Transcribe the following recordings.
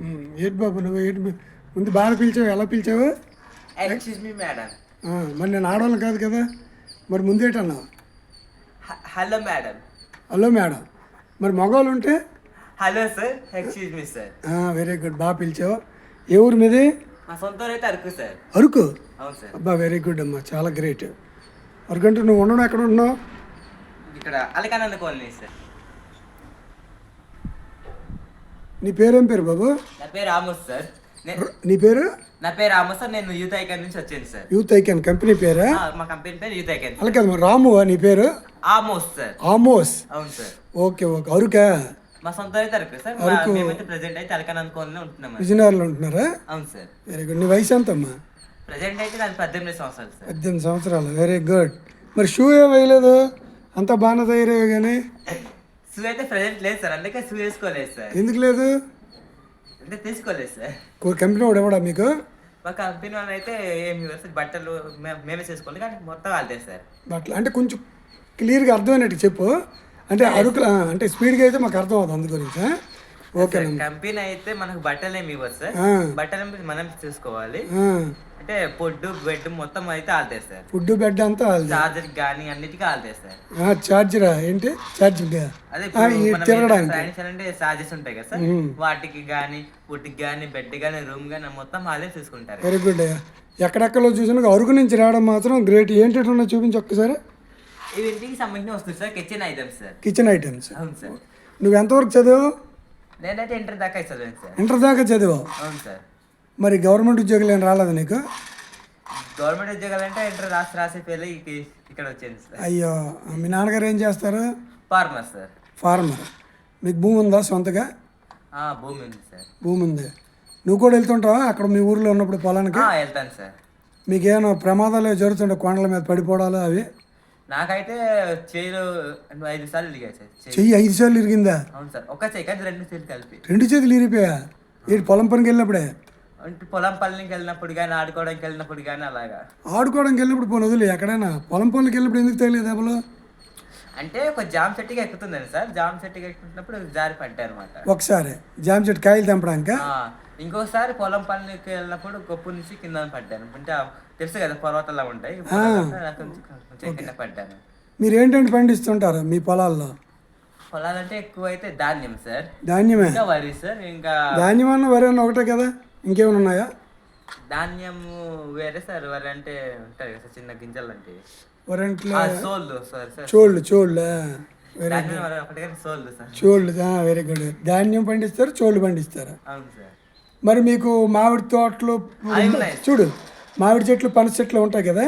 ఉమ్, ఏంటి బాబు నువ్వు ఏంటి ముందు బాగా పిలిచావు ఎలా పిలిచావు? ఎక్స్క్యూజ్ మీ మేడం మరి నేను ఆడవాళ్ళని కాదు కదా? మరి ముందేటన్నావు హలో మేడం హలో మేడం మరి మగవాళ్ళు ఉంటే? Hello sir excuse me sir very good బాగా పిలిచావు. ఏ ఊరు మీది? మా సొంత ఊరు అయితే అరకు సార్ అరకు? అవును సార్ అబ్బా వెరీ గుడ్ అమ్మా. చాలా గ్రేట్ అరగంట నువ్వు ఉండడం ఎక్కడ ఉంటున్నావు? ఇక్కడ అలకానంద కాలనీ సార్. నీ పేరేం పేరు బాబు? నా పేరు ఆమోస్ సార్. నే- నీ పేరు? నా పేరు ఆమోస్ సార్. నేను యూత్ ఐకాన్ నుంచి వచ్చాను సార్. యూత్ ఐకాన్ కంపెనీ పేరా? ఆ, మా కంపెనీ పేరు యూత్ ఐకాన్ అలా కాదు మరి రామువా నీ పేరు? Amos sir. ఆమోస్. అవును సార్. Okay okay. అరుకా? మా సొంత అయితే అరకు సార్. మా- అరకు. మేమైతే ప్రెసెంట్ అయితే అలకానంద కాలనీలో ఉంటున్నాం విజయనగరంలో ఉంటున్నారా? అవును సార్. వెరీ గుడ్ నీ వయసు ఎంతమ్మా? ప్రెసెంట్ అయితే నాకు పద్దెనిమిది సంవత్సరాలు సార్. పద్దెనిమిది సంవత్సరాలు. వెరీ గుడ్ మరి షూ ఏం వేయలేదు? అంతా బాగానే తయారయ్యే కానీ? షూ అయితే లేదు సార్ అందుకే షూ వేసుకోలేదు సార్. ఎందుకు లేదు? అంటే తీసుకోలేదు సార్. కంపెనీ వాడు ఎవడా మీకు? మా కంపెనీ వాళ్ళు అయితే ఏమి ఇవ్వరు సార్ బట్టలు మే- మేమే చేసుకోవాలి కానీ మొత్తం వాళ్ళదే సార్. అంటే కొంచెం క్లియర్గా అర్థమైనట్టు చెప్పు. అంటే అరకు ఆ, అంటే స్పీడ్గా అయితే మాకు అర్థం అవుతుంది అందు గురించి ఓకేనమ్మా కంపెనీ అయితే మనకు బట్టలు ఏమి ఇవ్వరు సార్. బట్టలు మనం చూసుకోవాలి. అంటే పొడ్డు బెడ్ మొత్తం అయితే ఆల్తాయి సార్. ఫుడ్ బెడ్ అంతా. చార్జర్ కానీ అన్నిటికీ ఆల్తాయి సార్. చార్జరా? ఏంటి? ఛార్జింగ్ అదే తిరగడానికి. అంటే చార్జెస్ ఉంటాయి కదా సార్. వాటికి కానీ ఫుడ్కి కానీ బెడ్ కానీ రూమ్ కానీ మొత్తం వాళ్ళే చూసుకుంటారు. వెరీ గుడ్ ఎక్కడెక్కడో చూసినా అరకు నుంచి రావడం మాత్రం గ్రేట్ ఏంటి చూపించి ఒక్కసారి. ఇవి ఇంటికి సంబంధించిన వస్తుంది sir. Kitchen items sir. Kitchen items అవును సార్. నువ్వు ఎంతవరకు చదివావు? నేనైతే ఇంటర్ దాకా చదివాను సార్. ఇంటర్ దాకా చదివావు? అవును సార్. మరి గవర్నమెంట్ ఉద్యోగులు ఏం రాలేదు నీకు? గవర్నమెంట్ ఉద్యోగాలు అంటే ఇంటర్ రాసి రాసి వెళ్ళి ఇక- ఇక్కడ వచ్చాను సార్. అయ్యో మీ నాన్నగారు ఏం చేస్తారు? Farmer sir. ఫార్మర్. మీకు భూమి ఉందా సొంతగా? భూమి ఉంది సార్. భూమి ఉంది. నువ్వు కూడా వెళ్తుంటావా? అక్కడ మీ ఊర్లో ఉన్నప్పుడు పొలానికి? వెళ్తాను సార్. మీకు ఏమైనా ప్రమాదాలు జరుగుతుంటే కొండల మీద పడిపోవడాలు అవి? నాకైతే చేయిలో ఐదు సార్లు సార్. చేయి చెయ్యి ఐదు సార్లు ఇరిగిందా? అవును సార్. ఒక చెయ్యి కాదు రెండు చేతులు కలిపి. రెండు చేతులు ఇరిపోయా? ఏంటి పొలం పనికి వెళ్ళినప్పుడే? అంటే పొలం పల్లెకి వెళ్ళినప్పుడు కానీ ఆడుకోవడానికి వెళ్ళినప్పుడు కానీ అలాగా. ఆడుకోవడానికి వెళ్ళినప్పుడు పోనీ వదిలే ఎక్కడైనా? పొలం పనులకి వెళ్ళినప్పుడు ఎందుకు తెలియదు దెబ్బలు అంటే ఒక జామ్ చెట్టుగా ఎక్కుతుందండి సార్. జామ్ చెట్టుగా ఎక్కుతున్నప్పుడు జారి పడ్డాయి అనమాట ఒకసారి. జామ చెట్టు కాయలు తెంపడానిక? ఇంకోసారి పొలం పల్లెకి వెళ్ళినప్పుడు గొప్ప నుంచి కింద పడ్డాను అంటే తెలుసు కదా పర్వతాలు ఉంటాయి. పడ్డాను. మీరు ఏంటంటే పండిస్తుంటారు మీ పొలాల్లో? పొలాలంటే ఎక్కువ అయితే ధాన్యం సార్. ధాన్యమే? వరి సార్. ఇంకా ధాన్యం అన్న వరి అన్న ఒకటే కదా? ఇంకేమైనా ఉన్నాయా? ధాన్యం వేరే సార్. వరి అంటే ఉంటాయి కదా చిన్న గింజలు అంటే. వరంట్లో సోళ్ళు సార్ సార్. చోళ్ళు చోళ్ళు? వెరీ వరి చోళ్ళు వెరీ గుడ్ ధాన్యం పండిస్తారు చోళ్ళు పండిస్తారు? అవును సార్. మరి మీకు మామిడి తోటలు. చూడు. మామిడి చెట్లు పనస చెట్లు ఉంటాయి కదా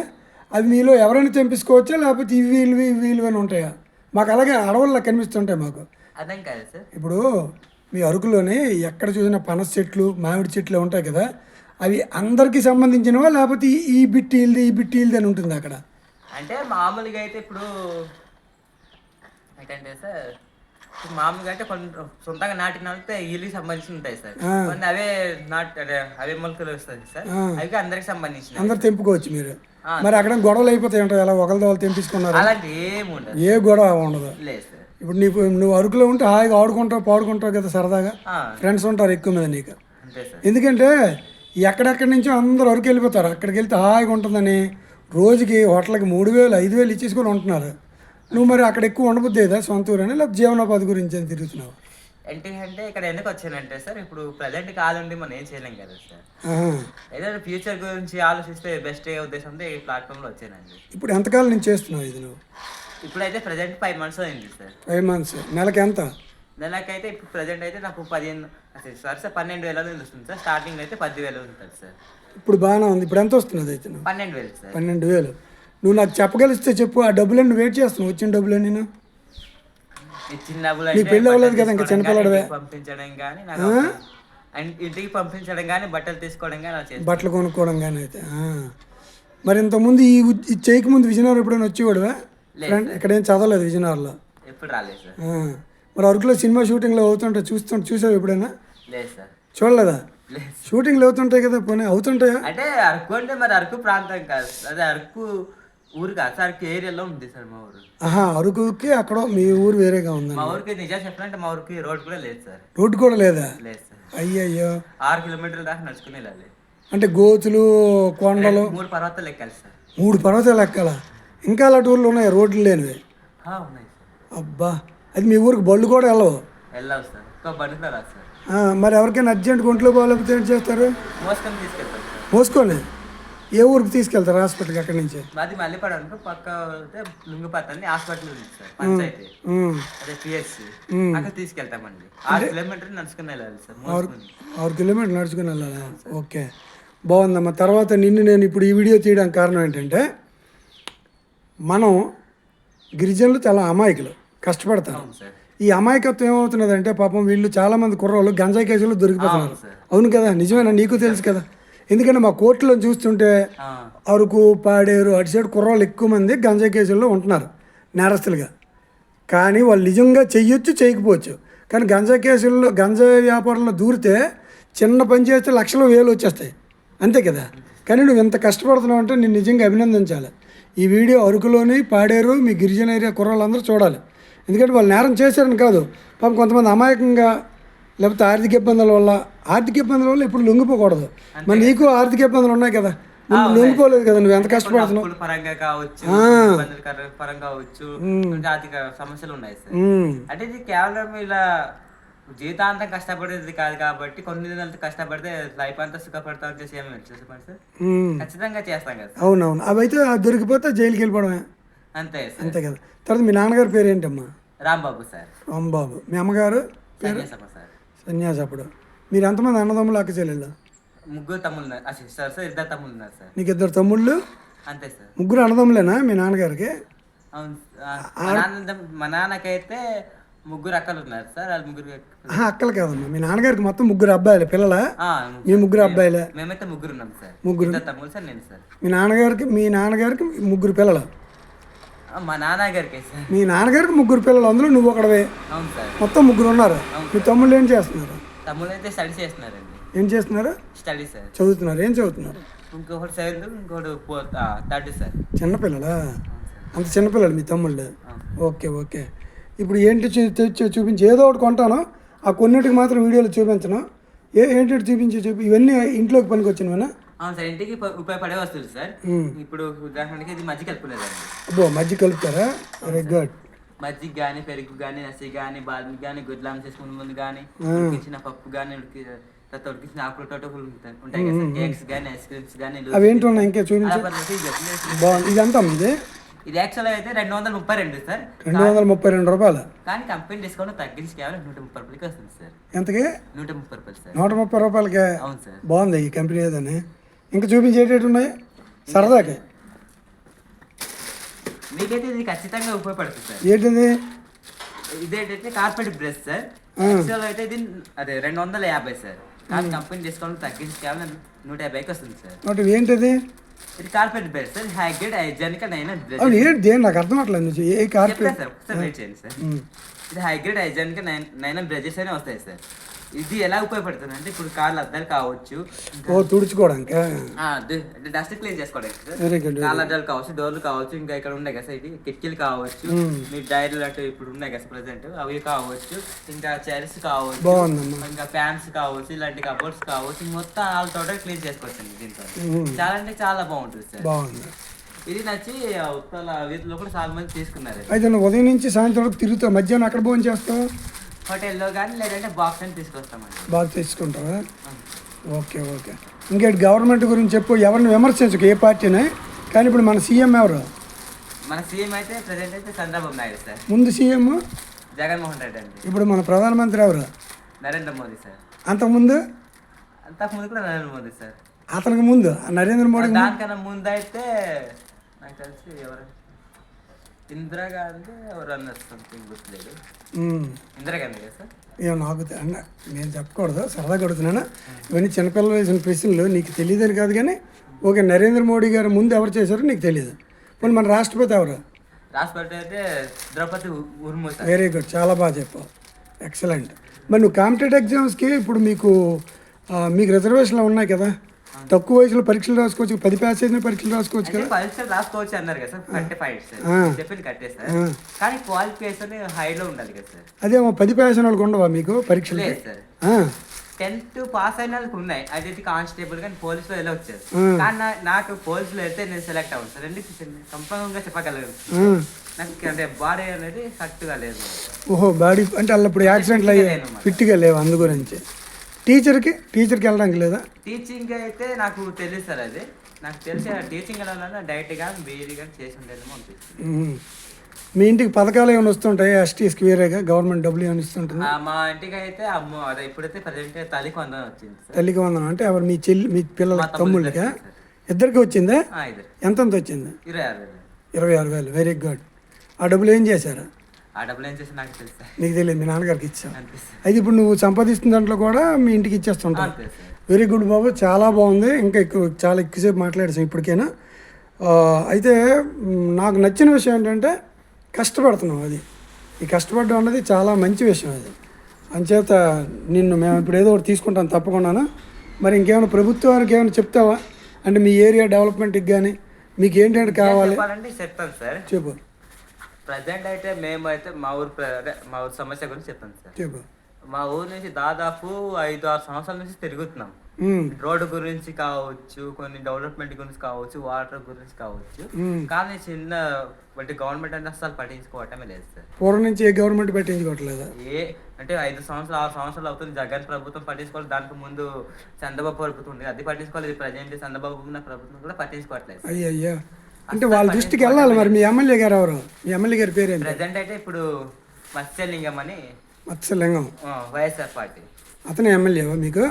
అవి మీలో ఎవరైనా తెంపించుకోవచ్చా లేకపోతే ఇవి ఇవి ఇవి ఇవి అని ఉంటాయా? మాకు అలాగే అడవుల్లో కనిపిస్తుంటాయి మాకు. అర్థం కాదు సార్. ఇప్పుడు మీ అరకులోనే ఎక్కడ చూసినా పనస చెట్లు మామిడి చెట్లు ఉంటాయి కదా అవి అందరికీ సంబంధించినవా? లేకపోతే ఈ- ఈ బిట్టి ఇల్ది ఈ బిట్టి ఇల్ది అని ఉంటుంది అక్కడ. అంటే మామూలుగా అయితే ఇప్పుడు ఏంటంటే సార్ మామూలుగా అయితే కొన్ని సొంతంగా నాటిన ఇల్లుకి సంబంధించి ఉంటాయి సార్. కొన్ని అవే నాట్ అవే మొలకలు వస్తాయి సార్. అవి అందరికి సంబంధించిన అందరు తెంపుకోవచ్చు మీరు. మరి అక్కడ గొడవలు అయిపోతాయి ఉంటాయి అలా ఒకరితో వాళ్ళు తెంపించుకున్నారు. అలాంటి ఏమి ఉండదు. ఏ గొడవ ఉండదు. లేదు సార్. ఇప్పుడు నీకు నువ్వు అరకులో ఉంటే హాయిగా ఆడుకుంటావు పాడుకుంటావు కదా సరదాగా. ఫ్రెండ్స్ ఉంటారు ఎక్కువ మీద నీకు. ఎందుకంటే ఎక్కడెక్కడి నుంచో అందరూ అరకు వెళ్ళిపోతారు. అక్కడికి వెళ్తే హాయిగా ఉంటుందని రోజుకి హోటల్కి మూడు వేలు ఐదు వేలు ఇచ్చేసుకొని ఉంటున్నారు. నువ్వు మరి అక్కడ ఎక్కువ ఉండబుద్ది ఏదా సొంత ఊరని లేకపోతే జీవనోపాధి గురించి అని తిరుగుతున్నావు? ఏంటి అంటే ఇక్కడ ఎందుకు వచ్చానంటే సార్ ఇప్పుడు ప్రజెంట్ కాదండి మనం ఏం చేయలేం కదా సార్. ఏదైనా ఫ్యూచర్ గురించి ఆలోచిస్తే బెస్ట్ ఏ ఉద్దేశంతో ఈ ప్లాట్ఫామ్లో వచ్చానండి. ఇప్పుడు ఎంతకాలం నుంచి చేస్తున్నావు ఇది నువ్వు? ఇప్పుడైతే ప్రజెంట్ ఫైవ్ మంత్స్ అయింది సార్. ఫైవ్ మంత్స్ నెలకి ఎంత? నెలకైతే ఇప్పుడు ప్రజెంట్ అయితే నాకు పదిహేను సార్ సార్ పన్నెండు వేల వస్తుంది సార్. స్టార్టింగ్ అయితే పది వేలు ఉంటుంది సార్. ఇప్పుడు బాగానే ఉంది. ఇప్పుడు ఎంత వస్తున్నది అయితే పన్నెండు వేలు సార్. పన్నెండు వేలు. నువ్వు నాకు చెప్పగలిస్తే చెప్పు ఆ డబ్బులు నువ్వు వెయిట్ చేస్తున్నావు వచ్చిన డబ్బులు నేను అంటే పెళ్ళి అవ్వలేదు కదా ఇంకా చిన్నపిల్లడివే. పంపించడం కానీ ఇంటికి పంపించడం కానీ బట్టలు తీసుకోవడం కానీ బట్టలు కొనుక్కోవడం కానీ అయితే. మరి ఇంతకుముందు ఈ చేయకముందు విజయనగరం ఎప్పుడైనా వచ్చేవాడువా? ఇక్కడేం చదవలేదు విజయనగరంలో? ఎప్పుడు రాలేదు. మరి అరకులో సినిమా షూటింగ్లో అవుతుంటే చూస్తుంటే చూసావు ఎప్పుడైనా? చూడలేదా? లేదు షూటింగ్లు అవుతుంటాయి కదా పోనీ అవుతుంటాయా? అంటే అరకు అంటే మరి అరకు ప్రాంతం కాదు. అదే అరకు ఊరు కాదు సార్ ఏరియాలో ఉంది సార్ మా ఊరు. ఆహా అరకుకి అక్కడ మీ ఊరు వేరేగా ఉందండి. మా ఊరికి నిజం చెప్పాలంటే మా ఊరికి రోడ్ కూడా లేదు సార్. రోడ్డు కూడా లేదా? లేదు సార్. అయ్యయ్యో. ఆరు కిలోమీటర్ల దాకా నడుచుకుని వెళ్ళాలి అంటే గోతులు కొండలు? మూడు పర్వతాలు ఎక్కాలి సార్. మూడు పర్వతాలు ఎక్కాల ఇంకా అలాంటి ఊర్లు ఉన్నాయి? రోడ్లు లేనివి? ఆ, ఉన్నాయి సార్. అబ్బా అది మీ ఊరికి బళ్ళు కూడా వెళ్ళవు? వెళ్ళాలి సార్. బండి కూడా రాదు సార్. ఆ, మరి ఎవరికైనా అర్జెంట్ ఒంట్లో బాగాలేకపోతే ఏం చేస్తారు? మోసుకొని తీసుకెళ్తాం సార్. ఏ ఊరికి తీసుకెళ్తారు హాస్పిటల్కి అక్కడి నుంచి? మాది అనుకో పక్క లుంగిపాత అని హాస్పిటల్ ఉంది సార్ పంచాయతీ. ఉమ్. అదే పిఎస్సి. అక్కడ తీసుకెళ్తామండి. ఆరు కిలోమీటర్ నడుచుకుని వెళ్ళాలి సార్ ఆరు కిలోమీటర్లు నడుచుకుని వెళ్ళాలా? ఓకే. బాగుందమ్మా. తర్వాత నిన్ను నేను ఇప్పుడు ఈ వీడియో తీయడానికి కారణం ఏంటంటే మనం గిరిజనులు చాలా అమాయకులు సార్. ఈ అమాయకత్వం ఏమవుతున్నదంటే పాపం వీళ్ళు చాలామంది కుర్రోళ్ళు గంజాయి కేసులు దొరికిపోతున్నారు. అవును కదా? నిజమేనా? నీకు తెలుసు కదా? ఎందుకంటే మా కోర్టులో చూస్తుంటే అరకు పాడేరు అటు సైడ్ కుర్రోళ్ళు ఎక్కువ మంది గంజాయి కేసుల్లో ఉంటున్నారు నేరస్తులుగా. కానీ వాళ్ళు నిజంగా చెయ్యొచ్చు చేయకపోవచ్చు. కానీ గంజా కేసుల్లో గంజాయి వ్యాపారంలో దూరితే చిన్న పని చేస్తే లక్షలు వేలు వచ్చేస్తాయి. అంతే కదా? కానీ నువ్వు ఎంత కష్టపడుతున్నావు అంటే నేను నిజంగా అభినందించాలి. ఈ వీడియో అరకులోని పాడేరు మీ గిరిజన ఏరియా కుర్రాళ్ళందరూ చూడాలి. ఎందుకంటే వాళ్ళు నేరం చేశారని కాదు. పాపం కొంతమంది అమాయకంగా లేకపోతే ఆర్థిక ఇబ్బందుల వల్ల ఆర్థిక ఇబ్బందుల వల్ల ఇప్పుడు లొంగిపోకూడదు. మరి నీకు ఆర్థిక ఇబ్బందులు ఉన్నాయి కదా. నువ్వు లొంగిపోలేదు కదా నువ్వు ఎంత కష్టపడుతున్నావు? పరంగా కావచ్చు పరంగా కావచ్చు ఆర్థిక సమస్యలు ఉన్నాయి సార్. అంటే ఇది కేవలం ఇలా జీవితాంతం కష్టపడేది కాదు కాబట్టి కొన్ని నెలలు కష్టపడితే లైఫ్ అంతా సుఖపడతాం చేసి ఏమి చెప్పండి సార్ ఉమ్. ఖచ్చితంగా చేస్తాం కదా అవునవును. అవి అయితే దొరికిపోతే జైలుకి వెళ్ళిపోవడమే. అంతే అంతే కదా. తర్వాత మీ నాన్నగారి పేరు ఏంటమ్మా రాంబాబు సార్. రాంబాబు. మీ అమ్మగారు సార్. సన్యాసప్పుడు. మీరు ఎంతమంది అన్నదమ్ములు అక్క చెల్లెళ్ళు? ముగ్గురు తమ్ముళ్ళు సిస్టర్ సార్ ఇద్దరు తమ్ముళ్ళు ఉన్నారు సార్. నీకు ఇద్దరు తమ్ముళ్ళు? అంతే సార్. ముగ్గురు అన్నదమ్ములేనా మీ నాన్నగారికి? అవును మా నాన్న మా నాన్నకైతే ముగ్గురు అక్కలు ఉన్నారు సార్. వాళ్ళు ముగ్గురు అక్కలు కాదమ్మా. మీ నాన్నగారికి మొత్తం ముగ్గురు అబ్బాయిలు పిల్లల? మీ ముగ్గురు అబ్బాయిలే? మేమైతే ముగ్గురు ఉన్నాం సార్. ముగ్గురు. తమ్ముళ్ళు సార్ నేను సార్. మీ నాన్నగారికి మీ నాన్నగారికి ముగ్గురు పిల్లలు? మా నాన్నగారికి సార్. మీ నాన్నగారికి ముగ్గురు పిల్లలు అందులో నువ్వు ఒకడవే. అవును సార్. మొత్తం ముగ్గురు ఉన్నారు. మీ తమ్ముళ్ళు ఏం చేస్తున్నారు? తమ్ముళ్ళు అయితే స్టడీ చేస్తున్నారండి. ఏం చేస్తున్నారు? Study sir. చదువుతున్నారు. ఏం చదువుతున్నారు? ఇంకొకటి సెవెంత్ ఇంకొకటి ఫోర్త్ థర్డ్ సార్. చిన్నపిల్లలా అంత చిన్నపిల్లలు మీ తమ్ముళ్ళు. Okay okay. ఇప్పుడు ఏంటి చూపించి ఏదో ఒకటి కొంటాను. ఆ కొన్నిటికి మాత్రం వీడియోలో చూపించను. ఏ ఏంటి చూపించి చూపి ఇవన్నీ ఇంట్లోకి పనికి వచ్చినవేనా అవును సార్ ఇంటికి ఉప- ఉపయోగపడే వస్తువులు సార్. ఇప్పుడు ఉదాహరణకి ఇది మజ్జిగ అబ్బో మధ్య కలుపుతారా? వెరీ గుడ్ మజ్జిగ కానీ పెరుగు కానీ నసి కానీ బాదం కానీ గుడ్లాం చేసుకునే ముందు కానీ ఉడికించిన పప్పు కానీ ఉడికి తర్వాత ఉడికించిన ఆకులతో ఉంటాయి ఉంటాయి కదా సార్ కేక్స్ కానీ ఐస్ క్రీమ్స్ కానీ అవి ఇంకా అలా పద్ధతి ఇది యాక్చువల్ అయితే రెండు వందల ముప్పై రెండు సార్. రెండు వందల ముప్పై రెండు రూపాయలు. కానీ కంపెనీ డిస్కౌంట్ తగ్గించి కేవలం నూట ముప్పై రూపాయలకి వస్తుంది సార్. ఎంతకి? నూట ముప్పై రూపాయలు సార్. నూట ముప్పై రూపాయలకే? అవును సార్. బాగుంది ఈ కంపెనీ ఏదని? ఇంకా చూపించేటట్టు ఉన్నాయి? సరదాకి. మీకైతే ఇది ఖచ్చితంగా ఉపయోగపడుతుంది సార్. ఏంటిది? ఇదేంటంటే కార్పెట్ బ్రష్ సార్. యాక్చువల్ అయితే ఇది అదే రెండు వందల యాభై సార్ కానీ కంపెనీ డిస్కౌంట్ తగ్గించి కేవలం నూట యాభైకి వస్తుంది సార్. నోటి ఏంటిది? ఇది carpet brush sir. High grade hygienic nine brush. అవును ఏంటి దేని? నాకు అర్థం అవట్లేదు నువ్వు ఏ కార్పెట్? సార్ ఒకసారి వెయిట్ చేయండి సార్. ఇది high grade hygienic nine nine brushes అనే వస్తాయి సార్. ఇది ఎలా ఉపయోగపడుతుంది అంటే ఇప్పుడు కార్లు అద్దాలు కావచ్చు ఓ తుడుచుకోవడానికి? డస్ట్ క్లీన్ చేసుకోవడానికి. కాళ్ళ అద్దాలు కావచ్చు డోర్లు కావచ్చు ఇంకా ఇక్కడ ఉన్నాయి కదా ఇది కిటికీలు కావచ్చు మీ డైరీలు అటు ఇప్పుడు ఉన్నాయి కదా ప్రజెంట్ అవి కావచ్చు ఇంకా చైర్స్ కావచ్చు ఇంకా ఫ్యాన్స్ కావచ్చు ఇలాంటి కబోర్డ్స్ కావచ్చు మొత్తం వాళ్ళ తోట క్లీన్ చేసుకోవచ్చు దీంతో. చాలా అంటే చాలా బాగుంటుంది సార్. బాగుంది. ఇది నచ్చి వీటిలో కూడా చాలా మంది తీసుకున్నారు అయితే ఉదయం నుంచి సాయంత్రం వరకు తిరుగుతావు మధ్యాహ్నం అక్కడ భోజనం చేస్తావు? హోటల్లో కానీ లేదంటే బాక్స్ అని తీసుకొస్తామండి. బాగా తెచ్చుకుంటావా ఓకే ఓకే. ఇంకేంటి గవర్నమెంట్ గురించి చెప్పు ఎవరిని విమర్శించకు ఏ పార్టీనే? కానీ ఇప్పుడు మన సీఎం ఎవరు? మన సీఎం అయితే ప్రజెంట్ అయితే చంద్రబాబు నాయుడు సార్. ముందు సీఎం? జగన్మోహన్ రెడ్డి అండి. ఇప్పుడు మన ప్రధానమంత్రి ఎవరు? నరేంద్ర మోదీ సార్. అంతకుముందు? అంతకుముందు కూడా నరేంద్ర మోదీ సార్. అతనికి ముందు నరేంద్ర మోడీ దానికన్నా ముందు? అయితే నాకు తెలిసి ఎవరు? ఇందిరాగాంధీ ఎవరు అన్నారు సంథింగ్ గుర్తులేదు. ఉమ్. ఇందిరాగాంధీ కదా సార్? ఏమో నాకు అన్న నేను చెప్పకూడదు సరదాగా అడుగుతున్నాను ఇవన్నీ చిన్నపిల్లలు వేసిన ప్రశ్నలు నీకు తెలియదని కాదు కానీ ఓకే నరేంద్ర మోడీ గారు ముందు ఎవరు చేశారో నీకు తెలియదు పోనీ మన రాష్ట్రపతి ఎవరు? రాష్ట్రపతి అయితే ద్రౌపది ముర్ము వెరీ గుడ్ చాలా బాగా చెప్పావు. ఎక్సలెంట్ మరి నువ్వు కాంపిటేటివ్ ఎగ్జామ్స్కి ఇప్పుడు మీకు మీకు రిజర్వేషన్లు ఉన్నాయి కదా? తక్కువ వయసులో పరీక్షలు రాసుకోవచ్చు పది పాస్ అయిన పరీక్షలు రాసుకోవచ్చు కదా. పరీక్ష రాసుకోవచ్చు అన్నారు కదా సార్ ఫైట్. చెప్పింది కట్టే సార్. కానీ క్వాలిఫికేషన్ హైలో ఉండాలి కదా సార్. అదేమో పది పాస్ అయిన వాళ్ళకి ఉండవా మీకు పరీక్షలు లేదు సార్. టెన్త్ పాస్ అయిన వాళ్ళకి ఉన్నాయి. అది కానిస్టేబుల్ కానీ పోలీసులో ఎలా వచ్చారు. కానీ నాకు పోలీసులో అయితే నేను సెలెక్ట్ అవ్వను సార్. ఎందుకు కంపల్గా చెప్పగలను. నాకు అంటే బాడీ అనేది కరెక్ట్గా లేదు. ఓహో బాడీ అంటే వాళ్ళు ఇప్పుడు యాక్సిడెంట్లు అయ్యాయి. ఫిట్గా లేవు అందు గురించి. టీచర్కి టీచర్కి వెళ్ళడానికి లేదా? టీచింగ్ అయితే నాకు తెలియదు సార్ అది. నాకు తెలిసి టీచింగ్ వెళ్ళాలన్నా డైరెక్ట్ కానీ బీఈడీ కానీ చేసి ఉండేదేమో అనిపిస్తుంది. మీ ఇంటికి పథకాలు ఏమైనా వస్తుంటాయి? ఎస్టీస్కి వేరేగా గవర్నమెంట్ డబ్బులు ఏమైనా ఇస్తుంటుంది ఆ, మా ఇంటికి అయితే అమ్మో అదే ఇప్పుడైతే ప్రజెంట్ తల్లికి వందనం వచ్చింది సార్. తల్లికి వందనం. అంటే ఎవరు మీ చెల్లి మీ పిల్లల తమ్ముళ్ళకా? ఇద్దరికి వచ్చిందా? ఆ, ఎంతంత వచ్చింది? ఇరవై ఆరు వేలు. ఇరవై ఆరు వేలు. వెరీ గుడ్ ఆ డబ్బులు ఏం చేశారు? ఆ డబ్బులు ఏం చేసి నాకు తెలుసు? సార్ నీకు తెలియదు మీ నాన్నగారికి ఇచ్చాం. అయితే ఇప్పుడు నువ్వు సంపాదిస్తున్న దాంట్లో కూడా మీ ఇంటికి ఇచ్చేస్తుంటావు. వెరీ గుడ్ బాబు చాలా బాగుంది. ఇంకా ఎక్కువ చాలా ఎక్కువసేపు మాట్లాడేసాం ఇప్పటికైనా. అయితే నాకు నచ్చిన విషయం ఏంటంటే కష్టపడుతున్నావు అది. ఈ కష్టపడడం అన్నది చాలా మంచి విషయం అది. అంచేత నిన్ను మేము ఇప్పుడు ఏదో ఒకటి తీసుకుంటాం తప్పకుండాను. మరి ఇంకేమైనా ప్రభుత్వానికి ఏమైనా చెప్తావా? అంటే మీ ఏరియా డెవలప్మెంట్కి కానీ మీకు ఏంటంటే కావాలి? చెప్తాను సార్. చెప్పు. ప్రజెంట్ అయితే మేము అయితే మా ఊరు ప్ర- మా ఊరు సమస్య గురించి చెప్తాను సార్. చెప్పు. మా ఊరు నుంచి దాదాపు ఐదు ఆరు సంవత్సరాల నుంచి తిరుగుతున్నాం. రోడ్డు గురించి కావచ్చు కొన్ని డెవలప్మెంట్ గురించి కావచ్చు వాటర్ గురించి కావచ్చు. కానీ చిన్న వాటి గవర్నమెంట్ అంటే అసలు పట్టించుకోవటమే లేదు సార్. పూర్వం నుంచి ఏ గవర్నమెంట్ పెట్టించుకోవట్లేదా? ఏ అంటే ఐదు సంవత్సరాలు ఆరు సంవత్సరాలు అవుతుంది. జగన్ ప్రభుత్వం పట్టించుకోవాలి. దానికి ముందు చంద్రబాబు ప్రభుత్వం ఉంది. అది పట్టించుకోవాలి. ప్రజెంట్ చంద్రబాబు ఉన్న ప్రభుత్వం కూడా పట్టించుకోవట్లేదు. అయ్యా అయ్యా అంటే వాళ్ళ దృష్టికి వెళ్ళాలి మరి మీ ఎమ్మెల్యే గారు ఎవరు? మీ ఎమ్మెల్యే గారి పేరేంటి? ప్రజెంట్ అయితే ఇప్పుడు మత్స్యలింగం అని మత్స్యలింగం. YSR party. అతనే ఎమ్మెల్యేవా మీకు?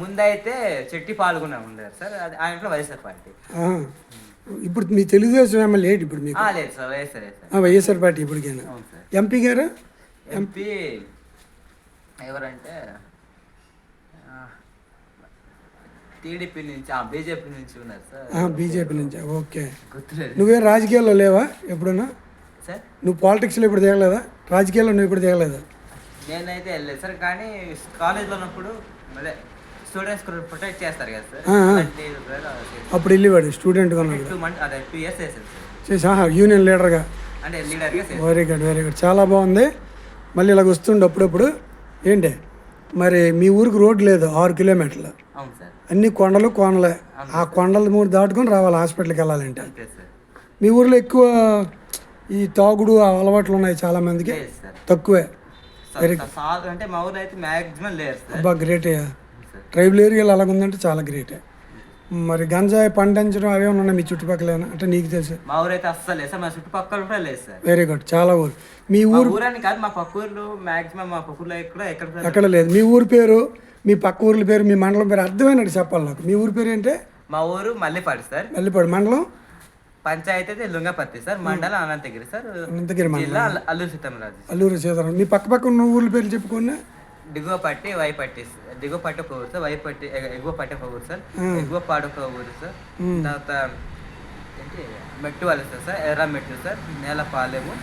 ముందైతే చెట్టి పాల్గొనే ఉండేది సార్. అది ఆయనలో వైఎస్ఆర్ పార్టీ. ఇప్పుడు మీ తెలుగుదేశం ఎమ్మెల్యే ఏంటి ఇప్పుడు మీకు? లేదు sir YSR sir YSR party ఇప్పటికైనా. ఎంపీ గారు? ఎంపీ ఎవరంటే టీడీపీ నుంచి బీజేపీ నుంచి ఉన్నారు సార్. బీజేపీ నుంచి. ఓకే. గుర్తులేదు. నువ్వే రాజకీయాల్లో లేవా ఎప్పుడన్నా? సార్? నువ్వు పాలిటిక్స్లో ఇప్పుడు దిగలేదా రాజకీయాల్లో నువ్వు ఇప్పుడు దిగలేదా నేనైతే వెళ్ళలేదు సార్ కానీ కాలేజ్లో ఉన్నప్పుడు అదే స్టూడెంట్స్ ప్రొటెక్ట్ చేస్తారు కదా సార్. ఆ, ఆ. అప్పుడు వెళ్ళేవాడు ఉన్నాడు. టూ మంత్ అదే టూ ఇయర్స్ చేశాను సార్. చేసి ఆహా యూనియన్ లీడర్గా అంటే లీడర్గా వెరీ గుడ్ వెరీ గుడ్ చాలా బాగుంది. మళ్ళీ ఇలాగ వస్తుండే అప్పుడప్పుడు. ఏంటి? మరి మీ ఊరికి రోడ్ లేదు ఆరు కిలోమీటర్లు. అవును సార్. అన్ని కొండలు కోనలే. ఆ కొండలు మూడు దాటుకొని రావాలి హాస్పిటల్కి వెళ్ళాలంటే. మీ ఊర్లో ఎక్కువ ఈ తాగుడు ఆ అలవాట్లు ఉన్నాయి చాలా మందికి? తక్కువే. అంటే మా ఊర్లో అయితే మ్యాక్సిమం లేరు అబ్బా గ్రేటే ట్రైబల్ ఏరియాలో అలాగుందంటే చాలా గ్రేటే మరి గంజాయి పండించడం అవే ఉన్నాయి మీ చుట్టుపక్కల అంటే నీకు తెలుసు. మా ఊరైతే అస్సలు లేదు సార్ మా చుట్టుపక్కల కూడా లేదు సార్. వెరీ గుడ్ చాలా ఊరు. మీ ఊరు ఊరని కాదు మా పక్క ఊర్లో మాక్సిమం మా పక్క ఊర్లో కూడా ఎక్కడ కూడా ఎక్కడ లేదు. మీ ఊరి పేరు మీ పక్క ఊర్ల పేరు మీ మండలం పేరు అర్థమైనట్టు చెప్పాలి నాకు. మీ ఊరి పేరు ఏంటే? మా ఊరు మల్లిపాడు సార్. మల్లిపాడు. మండలం? పంచాయతీ అయితే లుంగపర్తి సార్. మండలం అనంతగిరి సార్. అనంతగిరి మండలం. జిల్లా అల్లూరు సీతారామరాజు అల్లూరు సీతారాం మీ పక్క పక్క ఉన్న ఊర్ల పేర్లు చెప్పుకున్నా దిగువపట్టి వైపట్టి దిగువ పట్టి ఒక ఊరు సార్ వైపట్టి ఎగ- ఎగువ పట్టి ఊరు సార్ ఎగువ ఊరు సార్ తర్వాత ఏంటి మెట్టు వాళ్ళు సార్ ఎర్ర మెట్టు సార్ నేలపాలెము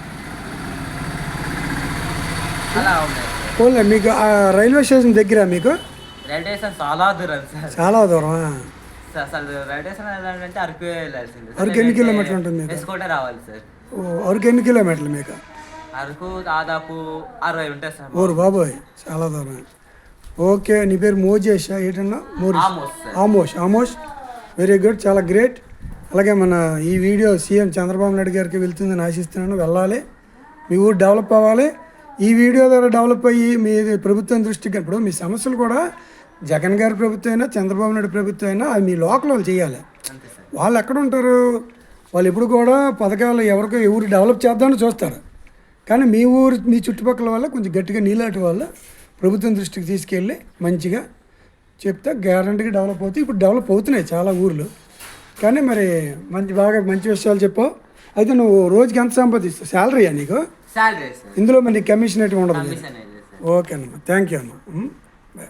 అలా ఉన్నాయి పోలే మీకు రైల్వే స్టేషన్ దగ్గర మీకు? రైల్వే స్టేషన్ చాలా దూరం సార్. చాలా దూరం సార్ అసలు రైల్వే స్టేషన్ వెళ్ళాలంటే అరకు వెళ్ళాల్సింది. అరకు ఎన్ని కిలోమీటర్లు ఉంటుంది రావాలి సార్. అరకు ఎన్ని కిలోమీటర్లు మీకు? అరకు దాదాపు అరవై ఉంటాయి సార్. ఊరు బాబోయ్ చాలా దూరం ఓకే నీ పేరు మోజేషా ఏంటన్నా? ఆమోష్ ఆమోష్ వెరీ గుడ్ చాలా గ్రేట్ అలాగే మన ఈ వీడియో సీఎం చంద్రబాబు నాయుడు గారికి వెళ్తుందని ఆశిస్తున్నాను. వెళ్ళాలి. మీ ఊరు డెవలప్ అవ్వాలి. ఈ వీడియో ద్వారా డెవలప్ అయ్యి మీ ప్రభుత్వం దృష్టికి ఇప్పుడు మీ సమస్యలు కూడా జగన్ గారి ప్రభుత్వం అయినా చంద్రబాబు నాయుడు ప్రభుత్వం అయినా అది మీ లోకల్ వాళ్ళు చేయాలి. వాళ్ళు ఎక్కడ ఉంటారు? వాళ్ళు ఎప్పుడు కూడా పథకాలు ఎవరికో ఎవరు డెవలప్ చేద్దామని చూస్తారు. కానీ మీ ఊరు మీ చుట్టుపక్కల వల్ల కొంచెం గట్టిగా నీలాంటి వాళ్ళు ప్రభుత్వం దృష్టికి తీసుకెళ్ళి మంచిగా చెప్తే గ్యారంటీగా డెవలప్ అవుతాయి. ఇప్పుడు డెవలప్ అవుతున్నాయి చాలా ఊర్లు. కానీ మరి మంచి బాగా మంచి విషయాలు చెప్పావు. అయితే నువ్వు రోజుకి ఎంత సంపాదిస్తావు? శాలరీయా నీకు? ఇందులో మరి కమిషన్ ఎటు ఉండదు? ఓకే అమ్మా. థ్యాంక్ యూ అమ్మా బాయ్.